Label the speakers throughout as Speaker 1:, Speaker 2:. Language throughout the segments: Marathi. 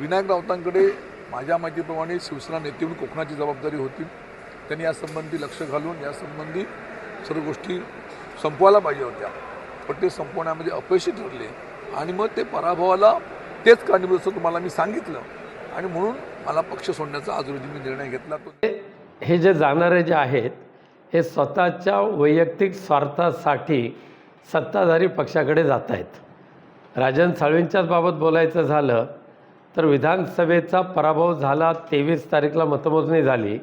Speaker 1: विनायक राऊतांकडे माझ्या माहितीप्रमाणे शिवसेना नेते म्हणून कोकणाची जबाबदारी होती. त्यांनी यासंबंधी लक्ष घालून यासंबंधी सर्व गोष्टी संपवायला पाहिजे होत्या. पण ते संपवण्यामध्ये अपयशी ठरले. आणि मग ते पराभवाला तेच कारणीभूत असं तुम्हाला मी सांगितलं. आणि म्हणून मला पक्ष सोडण्याचा आज रोजी मी निर्णय घेतला. तो
Speaker 2: हे जे जाणारे जे आहेत हे स्वतःच्या वैयक्तिक स्वार्थासाठी सत्ताधारी पक्षाकडे जात आहेत. राजन साळवींच्याच बाबत बोलायचं झालं तर विधानसभेचा पराभव झाला तेवीस तारीखला मतमोजणी झाली.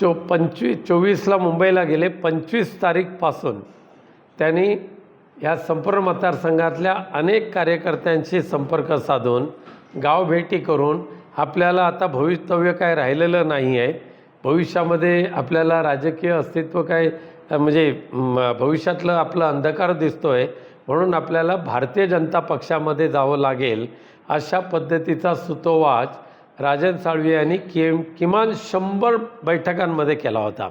Speaker 2: चो पंचवीस चोवीसला मुंबईला गेले पंचवीस तारीखपासून त्यांनी या संपूर्ण मतदारसंघातल्या अनेक कार्यकर्त्यांशी संपर्क साधून गावभेटी करून आपल्याला आता भवितव्य काय राहिलेलं नाही आहे. भविष्यामध्ये आपल्याला राजकीय अस्तित्व काय म्हणजे भविष्यातलं आपलं अंधकार दिसतो आहे म्हणून आपल्याला भारतीय जनता पक्षामध्ये जावं लागेल. अशा पद्धतीचा सुतोवाच राजन साळवी यांनी कि किमान शंभर बैठकांमध्ये केला होता.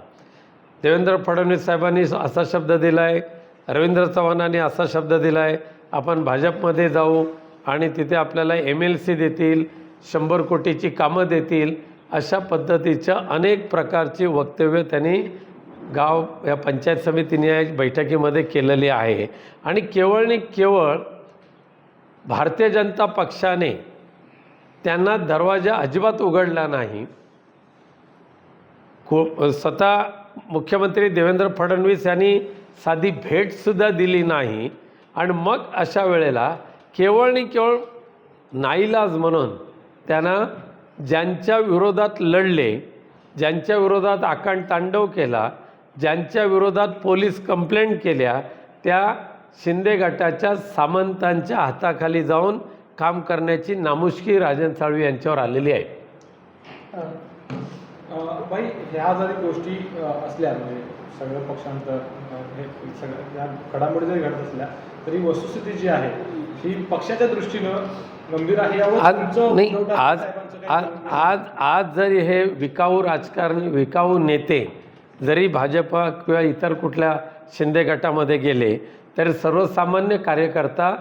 Speaker 2: देवेंद्र फडणवीस साहेबांनी असा शब्द दिला आहे रवींद्र चव्हाणांनी असा शब्द दिला आहे आपण भाजपमध्ये जाऊ आणि तिथे आपल्याला एम एल सी देतील शंभर कोटीची कामं देतील अशा पद्धतीच्या अनेक प्रकारची वक्तव्य त्यांनी गाव या पंचायत समितीने या बैठकीमध्ये केलेली आहे. आणि केवळ आणि केवळ भारतीय जनता पक्षाने त्यांना दरवाजा अजिबात उघडला नाही. को स्वतः मुख्यमंत्री देवेंद्र फडणवीस यांनी साधी भेटसुद्धा दिली नाही. आणि मग अशा वेळेला केवळ आणि केवळ नाईलाज म्हणून त्यांना ज्यांच्या विरोधात लढले ज्यांच्या विरोधात आकांड तांडव केला ज्यांच्या विरोधात पोलीस कंप्लेंट केल्या त्या शिंदे गटाच्या सामंतांच्या हाताखाली जाऊन काम करण्याची नामुष्की राजन साळवी यांच्यावर आलेली आहे.
Speaker 3: बाई ह्या जरी गोष्टी असल्या म्हणजे सगळं पक्षांतर हे सगळं या घडामोडी जरी घडत असल्या तरी वस्तुस्थिती जी आहे ही पक्षाच्या दृष्टीनं गंभीर आहे यावर
Speaker 2: नाही आज आज आज जरी हे विकाऊ राजकारणी विकाऊ नेते जरी भाजपा किंवा इतर कुठल्या शिंदे गटामध्ये गेले तर सर्वसामान्य कार्यकर्ता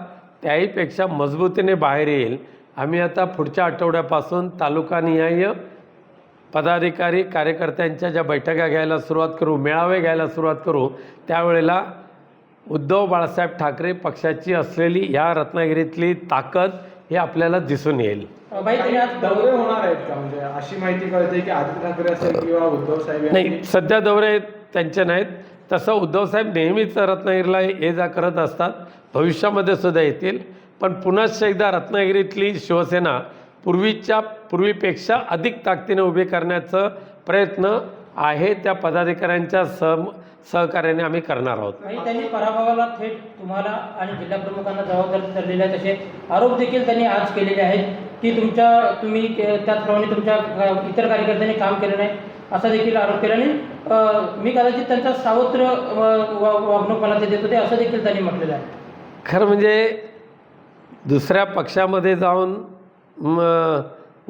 Speaker 2: त्याहीपेक्षा मजबूतीने बाहेर येईल. आम्ही आता पुढच्या आठवड्यापासून तालुकानिहाय पदाधिकारी कार्यकर्त्यांच्या ज्या बैठका घ्यायला सुरुवात करू मेळावे घ्यायला सुरुवात करू त्यावेळेला उद्धव बाळासाहेब ठाकरे पक्षाची असलेली या रत्नागिरीतली ताकद हे आपल्याला दिसून येईल.
Speaker 3: दौरे होणार आहेत का? म्हणजे अशी माहिती कळते की आदित्य ठाकरे असेल किंवा उद्धव साहेब
Speaker 2: नाही सध्या दौरे त्यांचे नाहीत. तसं उद्धवसाहेब नेहमीच रत्नागिरीला ये जा करत असतात. भविष्यामध्ये सुद्धा येतील. पण पुन्हा एकदा रत्नागिरीतली शिवसेना पूर्वीच्या पूर्वीपेक्षा अधिक ताकदीने उभे करण्याचं प्रयत्न आहे. त्या पदाधिकाऱ्यांच्या सह सहकार्याने आम्ही करणार आहोत.
Speaker 4: त्यांनी पराभवाला थेट तुम्हाला आणि जिल्हा प्रमुखांना जबाबदार धरलेले आहे तसे आरोप देखील त्यांनी आज केलेले आहेत की तुमच्या तुम्ही त्याचप्रमाणे तुमच्या इतर कार्यकर्त्यांनी काम केलं नाही. असा देखील आरोप केला. आणि मी कदाचित त्यांचा सावत्र वागणूक मला ते देत होते असं देखील त्यांनी म्हटलेलं आहे.
Speaker 2: खरं म्हणजे दुसऱ्या पक्षामध्ये जाऊन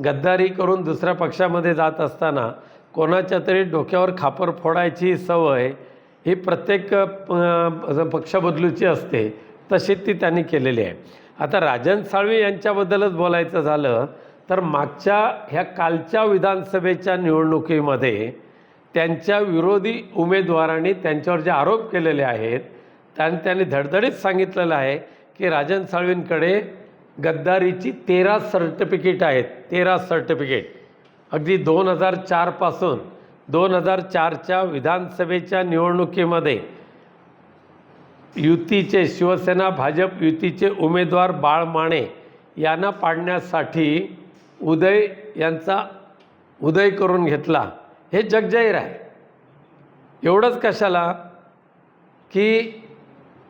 Speaker 2: गद्दारी करून दुसऱ्या पक्षामध्ये जात असताना कोणाच्या तरी डोक्यावर खापर फोडायची सवय ही प्रत्येक पक्ष बदलूची असते तशी ती त्यांनी केलेली आहे. आता राजन साळवी यांच्याबद्दलच बोलायचं झालं तर मागच्या ह्या कालच्या विधानसभेच्या निवडणुकीमध्ये त्यांच्या विरोधी उमेदवारांनी त्यांच्यावर जे आरोप केलेले आहेत त्यांनी त्यांनी धडधडीत सांगितलेलं आहे की राजन साळवींकडे गद्दारीची तेरा सर्टिफिकेट आहेत तेरा सर्टिफिकेट. अगदी दोन हजार चारपासून दोन हजार चारच्या विधानसभेच्या निवडणुकीमध्ये युतीचे शिवसेना भाजप युतीचे उमेदवार बाळ माने यांना पाडण्यासाठी उदय यांचा उदय करून घेतला. हे जगजाहीर आहे. एवढंच कशाला? की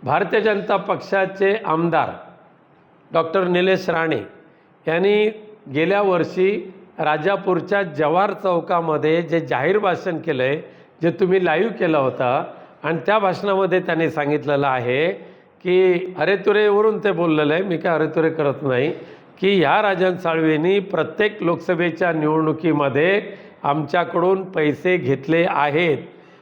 Speaker 2: भारतीय जनता पक्षाचे आमदार डॉक्टर निलेश राणे यांनी गेल्या वर्षी राजापूरच्या जवाहर चौकामध्ये जे जाहीर भाषण केलं आहे जे तुम्ही लाईव्ह केलं होतं आणि त्या भाषणामध्ये त्यांनी सांगितलेलं आहे की अरे तुरेवरून ते बोललेलं आहे. मी काय अरे तुरे करत नाही. की ह्या राजन साळवेंनी प्रत्येक लोकसभेच्या निवडणुकीमध्ये आमच्याकडून पैसे घेतले आहेत.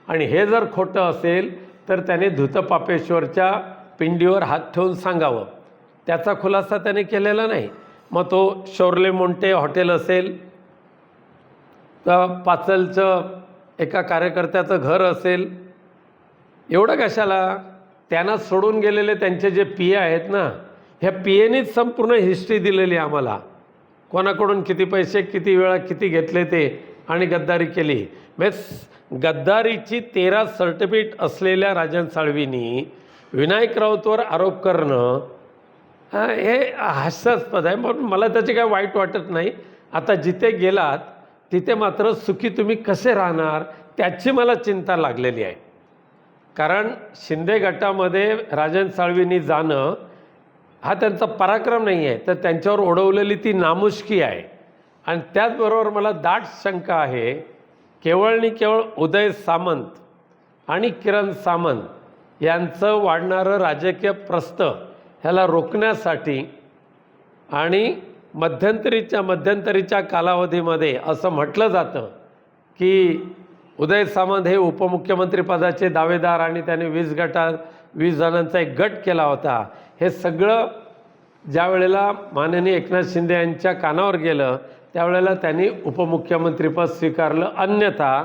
Speaker 2: आणि हे जर खोटं असेल तर त्याने धुतपापेश्वरच्या पिंडीवर हात ठेवून सांगावं. त्याचा खुलासा त्याने केलेला नाही. मग तो शोरले मोंटे हॉटेल असेल तर पाचलचं एका कार्यकर्त्याचं घर असेल एवढं कशाला? त्यांना सोडून गेलेले त्यांचे जे पी ए आहेत ना ह्या पी एनीच संपूर्ण हिस्ट्री दिलेली आम्हाला. कोणाकडून किती पैसे किती वेळा किती घेतले ते आणि गद्दारी केली. म्हणजे गद्दारीची तेरा सर्टिफिकेट असलेल्या राजन साळवींनी विनायक राऊतवर आरोप करणं हे हास्यास्पद आहे. म्हणून मला त्याचे काय वाईट वाटत नाही. आता जिथे गेलात तिथे मात्र सुखी तुम्ही कसे राहणार त्याची मला चिंता लागलेली आहे. कारण शिंदे गटामध्ये राजन साळवींनी जाणं हा त्यांचा पराक्रम नाही आहे तर त्यांच्यावर ओढवलेली ती नामुष्की आहे. आणि त्याचबरोबर मला दाट शंका आहे केवळ आणि केवळ उदय सामंत आणि किरण सामंत यांचं वाढणारं राजकीय प्रस्त ह्याला रोखण्यासाठी आणि मध्यंतरीच्या मध्यंतरीच्या कालावधीमध्ये असं म्हटलं जातं की उदय सामंत हे उपमुख्यमंत्रीपदाचे दावेदार आणि त्याने वीस गटात वीस जणांचा एक गट केला होता. हे सगळं ज्या वेळेला माननीय एकनाथ शिंदे यांच्या कानावर गेलं त्यावेळेला त्यांनी उपमुख्यमंत्रीपद स्वीकारलं. अन्यथा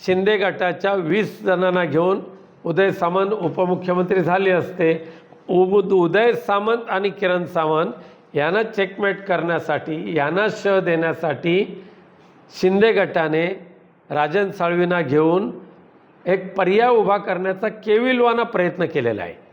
Speaker 2: शिंदे गटाच्या वीस जणांना घेऊन उदय सामंत उपमुख्यमंत्री झाले असते. उब उदय सामंत आणि किरण सावंत यांना चेकमेट करण्यासाठी यांना श देण्यासाठी शिंदे गटाने राजन साळवींना घेऊन एक पर्याय उभा करण्याचा केविलवाना प्रयत्न केलेला आहे.